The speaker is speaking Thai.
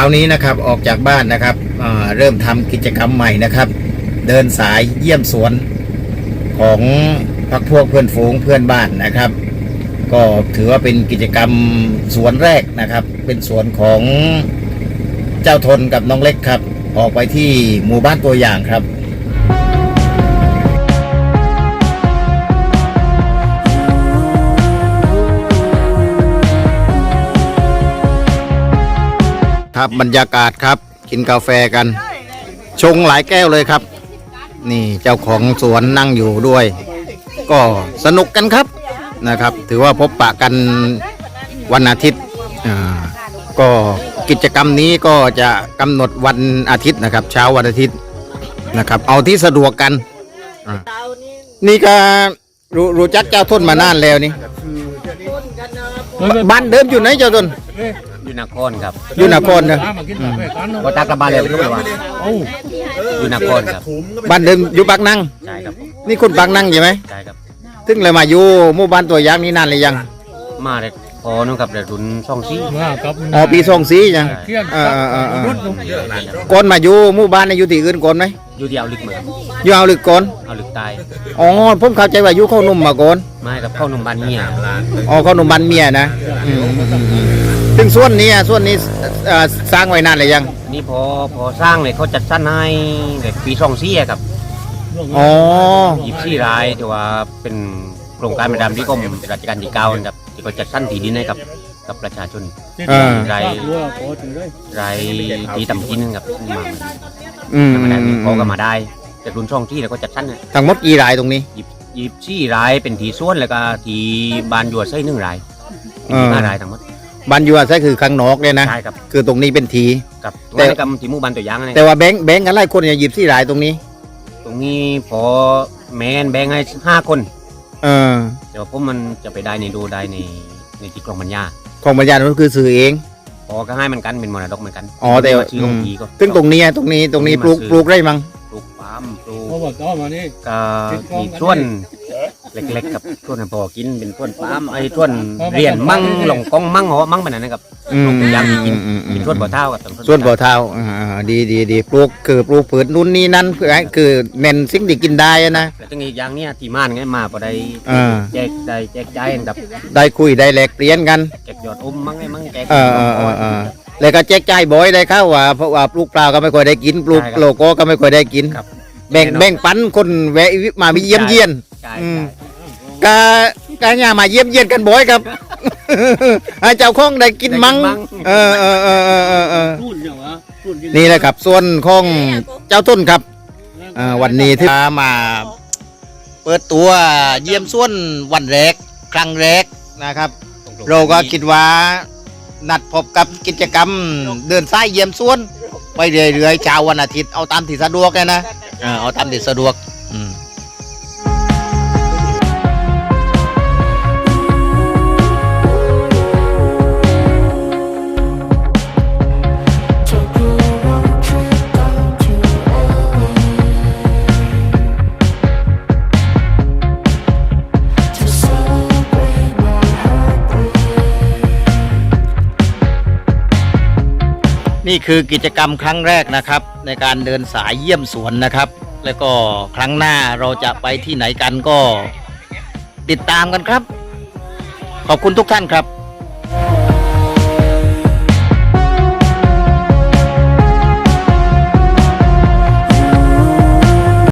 านี้นะครับออกจากบ้านนะครับเริ่มทำกิจกรรมใหม่นะครับ เดินสายเยี่ยมสวนของพักพวกเพื่อนฝูงเพื่อนบ้านนะครับ ก็ถือว่าเป็นกิจกรรมสวนแรกนะครับ เป็นสวนของเจ้าทนกับน้องเล็กครับ ออกไปที่หมู่บ้านตัวอย่างครับ ครับบรรยากาศครับ กินกาแฟกัน ชงหลายแก้วเลยครับ นี่เจ้าของสวนนั่งอยู่ด้วย ก็สนุกกันครับนะครับ ถือว่าพบปะกันวันอาทิตย์อ่าก็กิจกรรมนี้ก็จะกำหนดวันอาทิตย์นะครับ เช้าวันอาทิตย์นะครับ เอาที่สะดวกกัน นี่ก็รู้รู้จักเจ้าทุนมานานแล้วนี่บ้านเดิมอยู่ไหนเจ้าทุน นครครับอยู่นครนะก็ตากลับบ้านเลยไม่รู้ว่าอยู่นครครับบ้านเดิมอยู่ปากนั่งใช่ครับผมนี่คุณปากนั่งใช่ไหมใช่ครับถึงเลยมาอยู่หมู่บ้านตัวอย่างนี้นานเลยยัง มาเลย พอนู่นครับเดี๋ยวรุนช่องซีอ๋อปีสองสียังใช่เออเออเออเออก่อนมาอยู่หมู่บ้านในอยู่ที่อื่นก่อนไหมอยู่ที่เอาลึกเหมือนอยู่เอาลึกก่อนเอาลึกตายอ๋อผมเข้าใจว่าอยู่เข้านุ่มมาก่อนไม่กับเข้าหนุ่มบ้านเมียอ๋อเข้านุ่มบ้านเมียนะอืมอืมอืมอืมถึงส่วนนี้อะส่วนนี้เอ่อสร้างไว้นานเลยยังนี่พอพอสร้างเลยเขาจัดสรรให้เด็กปีช่องซีอะครับอ๋อหยิบซี่รายที่ว่าเป็นโครงการประจำที่กรมราชการที่เก้านะครับ ที่เขาจัดสรรที่ดินให้กับกับประชาชนเออรายรายที่ต่ำกินกับมาอืมธรรมอืดามอืมเขาก็มาได้จากรุ่นช่องที่แล้วก็จัดสรรให้ทั้งหมดกี่รายตรงนี้ หยิบหยิบซี่รายเป็นทีส่วนแล้วก็ทีบานยัวไส้หนึ่งรายเป็นทีอ่า ห้ารายทั้งหมดบ้านอยู่อาศัยคือข้างนอกเนี่ยนะ ใช่ครับคือตรงนี้เป็นที กับแต่แต่กรรมที่หมู่บ้านตัวอย่างนี่แต่ว่าแบงค์แบงค์กันไล่คนอย่าหยิบสี่รายตรงนี้ ตรงนี้พอแมนแบ่งให้ห้าคน เออแต่ว่าผมมันจะไปได้ในดูได้ในในที่กรองปัญญาของบรรยาก็คือสื่อเอง พอก็ให้มันกันเป็นมรดกเหมือนกันอ๋อแต่ว่าชื่อของพีก็ ซึ่งตรงนี้ตรงนี้ตรงนี้ปลูกปลูกได้มั้ง ปลูกปาล์มปลูกเพราะว่าก็มานี่ ก็มีส่วน เล็กๆกับส่วนให้พอกินเป็นส่วนปาล์มไอ้ส่วนเรียนมั่งหลงกองมั่งเหอมั่งแบบนั้นนะครับอืมยามมีกินอืมอืม เป็นส่วนบ่อเท่ากับตรงส่วนบ่อเท้าอ่าดีดีดีปลูกคือปลูกผืนนู่นนี่นั่นเพื่อให้คือเน้นสิ่งที่กินได้อะนะแต่ตั้งอีกอย่างเนี้ยที่ม่านไงมาพอได้อ่า แจกได้แจกจ่ายกันกับได้คุยได้แลกเปลี่ยนกัน แจกยอดอมมั่งไงมั่งแจกเออเออเออเออแล้วก็แจกจ่ายบ่อยได้เข้าว่าเพราะว่าปลูกเปล่าก็ไม่ค่อยได้กินปลูกโลโก้ก็ไม่ค่อยได้กิน ครับ แบ่งแบ่งปันคนแวะมาเยี่ยมเยียน ใช่อืม ใช่กากาเนี่ยมาเยี่ยมเยียนกันบ่อยครับ ให้เจ้าของได้กินมั้งเออเออเออเออเออเออพูดอย่างวะพูดอย่างนี่แหละครับ ส่วนของเจ้าต้นครับอ่าวันนี้ที่มา เปิดตัวเยี่ยมส่วนวันแรก ครั้งแรกนะครับ เราก็คิดว่านัดพบกับกิจกรรม เดินสายเยี่ยมส่วน ไปเรื่อยๆเช้าวันอาทิตย์เอาตามที่สะดวกเลยนะเออเอาตามที่สะดวก นี่คือกิจกรรมครั้งแรกนะครับ ในการเดินสายเยี่ยมสวนนะครับ แล้วก็ครั้งหน้าเราจะไปที่ไหนกันก็ติดตามกันครับ ขอบคุณทุกท่านครับ